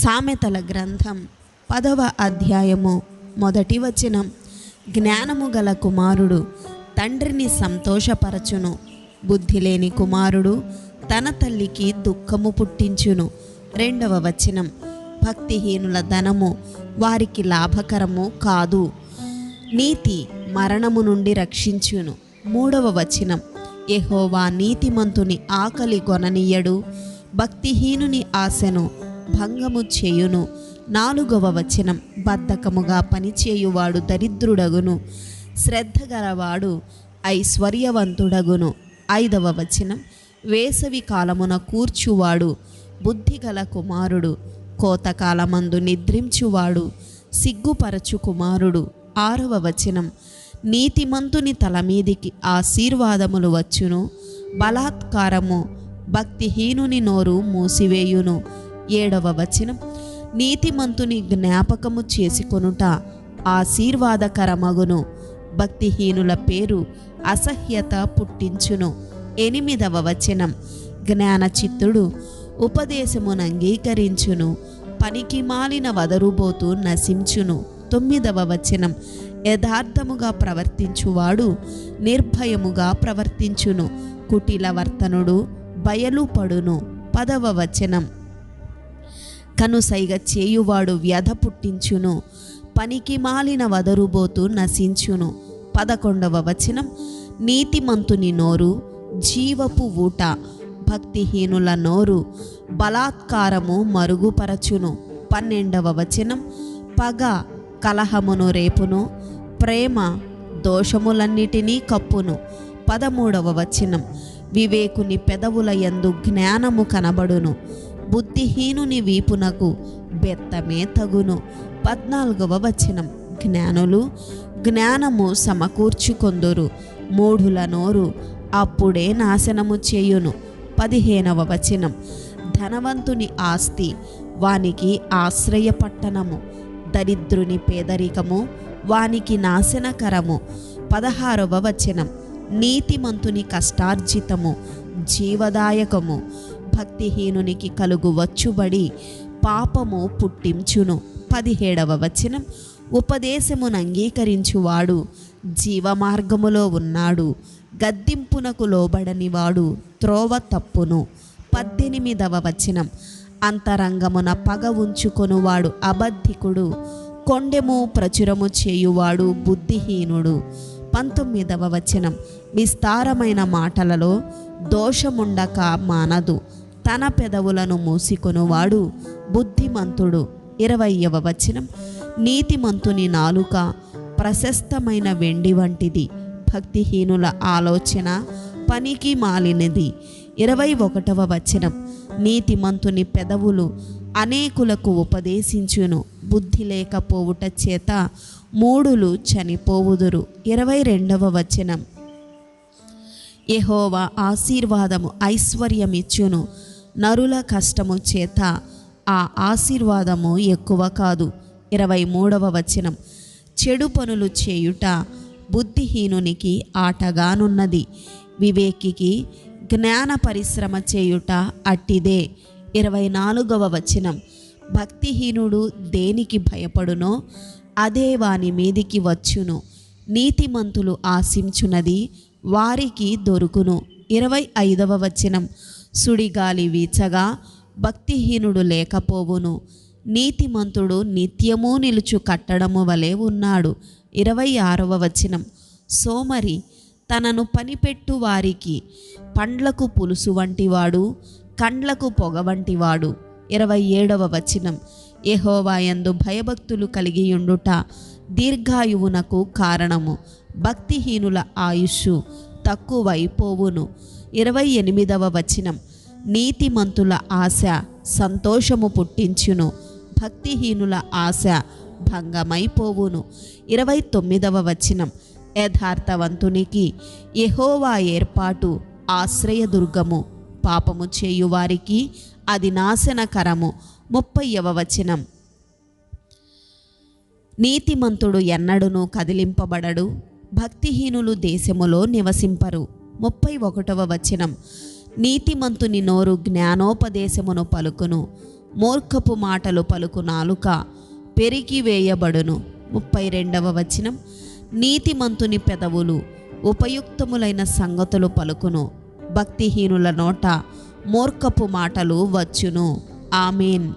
సామెతల గ్రంథం పదవ అధ్యాయము మొదటి వచనం. జ్ఞానము గల కుమారుడు తండ్రిని సంతోషపరచును. బుద్ధి లేని కుమారుడు తన తల్లికి దుఃఖము పుట్టించును. రెండవ వచనం. భక్తిహీనుల ధనము వారికి లాభకరము కాదు. నీతి మరణము నుండి రక్షించును. మూడవ వచనం. యెహోవా నీతిమంతుని ఆకలి గొననీయడు. భక్తిహీనుని ఆశను భంగము చేయును. నాలుగవ వచనం బద్ధకముగా పనిచేయువాడు దరిద్రుడగును శ్రద్ధ గలవాడు ఐశ్వర్యవంతుడగును. ఐదవ వచనం వేసవి కాలమున కూర్చువాడు బుద్ధిగల కుమారుడు కోతకాలమందు నిద్రించువాడు సిగ్గుపరచు కుమారుడు. ఆరవ వచనం నీతిమంతుని తల మీదికి ఆశీర్వాదములు వచ్చును బలాత్కారము భక్తిహీనుని నోరు మూసివేయును ఏడవ వచనం. నీతిమంతుని జ్ఞాపకము చేసుకొనుట ఆశీర్వాదకరమగును. భక్తిహీనుల పేరు అసహ్యత పుట్టించును. ఎనిమిదవ వచనం. జ్ఞానచిత్తుడు ఉపదేశమును అంగీకరించును. పనికి మాలిన వదరుబోతూ నశించును. తొమ్మిదవ వచనం. యథార్థముగా ప్రవర్తించువాడు నిర్భయముగా ప్రవర్తించును. కుటిల వర్తనుడు బయలుపడును పదవ వచనం. కనుసైగ చేయువాడు వ్యధ పుట్టించును పనికి మాలిన వదరుబోతు నశించును. పదకొండవ వచనం నీతిమంతుని నోరు జీవపు ఊట భక్తిహీనుల నోరు బలాత్కారము మరుగుపరచును. పన్నెండవ వచనం పగ కలహమును రేపును ప్రేమ దోషములన్నిటినీ కప్పును. పదమూడవ వచనం వివేకుని పెదవుల యందు జ్ఞానము కనబడును. బుద్ధిహీనుని వీపునకు బెత్తమే తగును. పద్నాలుగవ వచనం. జ్ఞానులు జ్ఞానము సమకూర్చుకొందురు. మూఢుల నోరు అప్పుడే నాశనము చేయును. పదిహేనవ వచనం. ధనవంతుని ఆస్తి వానికి ఆశ్రయ పట్టణము దరిద్రుని పేదరికము వానికి నాశనకరము. పదహారవ వచనం. నీతిమంతుని కష్టార్జితము జీవదాయకము. భక్తిహీనునికి కలుగు వచ్చుబడి పాపము పుట్టించును. పదిహేడవ వచనం. ఉపదేశమును అంగీకరించువాడు జీవమార్గములో ఉన్నాడు. గద్దింపునకు లోబడనివాడు త్రోవ తప్పును. పద్దెనిమిదవ వచనం. అంతరంగమున పగ ఉంచుకొనువాడు అబద్ధికుడు. కొండెము ప్రచురము చేయువాడు బుద్ధిహీనుడు. పంతొమ్మిదవ వచనం. విస్తారమైన మాటలలో దోషముండక మానదు. తన పెదవులను మూసికొనువాడు బుద్ధిమంతుడు. ఇరవయవ వచనం. నీతిమంతుని నాలుక ప్రశస్తమైన వెండి వంటిది. భక్తిహీనుల ఆలోచన పనికి మాలినది. ఇరవై ఒకటవ వచనం. నీతిమంతుని పెదవులు అనేకులకు ఉపదేశించును. బుద్ధి లేకపోవుట చేత మూడులు చనిపోవుదురు. ఇరవై రెండవ వచనం. యెహోవా ఆశీర్వాదము ఐశ్వర్యమిచ్చును. నరుల కష్టము చేత ఆ ఆశీర్వాదము ఎక్కువ కాదు. ఇరవై మూడవ వచనం. చెడు పనులు చేయుట బుద్ధిహీనునికి ఆటగానున్నది. వివేకికి జ్ఞాన పరిశ్రమ చేయుట అట్టిదే. ఇరవై నాలుగవ వచనం. భక్తిహీనుడు దేనికి భయపడునో అదే వాని మీదికి వచ్చును. నీతిమంతులు ఆశించున్నది వారికి దొరుకును. ఇరవై ఐదవ వచనం. సుడిగాలి వీచగా భక్తిహీనుడు లేకపోవును. నీతిమంతుడు నిత్యము నిలుచు కట్టడము వలె ఉన్నాడు. ఇరవై ఆరవ వచనం. సోమరి తనను పనిపెట్టు వారికి పండ్లకు పులుసు వంటివాడు కండ్లకు పొగ వంటివాడు. ఇరవై ఏడవ వచనం. యహోవాయందు భయభక్తులు కలిగి ఉండుట దీర్ఘాయువునకు కారణము. భక్తిహీనుల ఆయుష్షు తక్కువైపోవును. ఇరవై ఎనిమిదవ వచనం. నీతిమంతుల ఆశ సంతోషము పుట్టించును భక్తిహీనుల ఆశ భంగమైపోవును. ఇరవై తొమ్మిదవ వచనం. యథార్థవంతునికి ఎహోవా ఏర్పాటు ఆశ్రయదుర్గము పాపము చేయువారికి అది నాశనకరము. ముప్పైవ వచనం. నీతిమంతుడు ఎన్నడును కదిలింపబడడు భక్తిహీనులు దేశములో నివసింపరు. ముప్పై ఒకటవ వచనం. నీతిమంతుని నోరు జ్ఞానోపదేశమును పలుకును మూర్ఖపు మాటలు పలుకు నాలుక పెరిగి వేయబడును. ముప్పై రెండవ వచనం. నీతిమంతుని పెదవులు ఉపయుక్తములైన సంగతులు పలుకును భక్తిహీనుల నోట మూర్ఖపు మాటలు వచ్చును. ఆమెన్.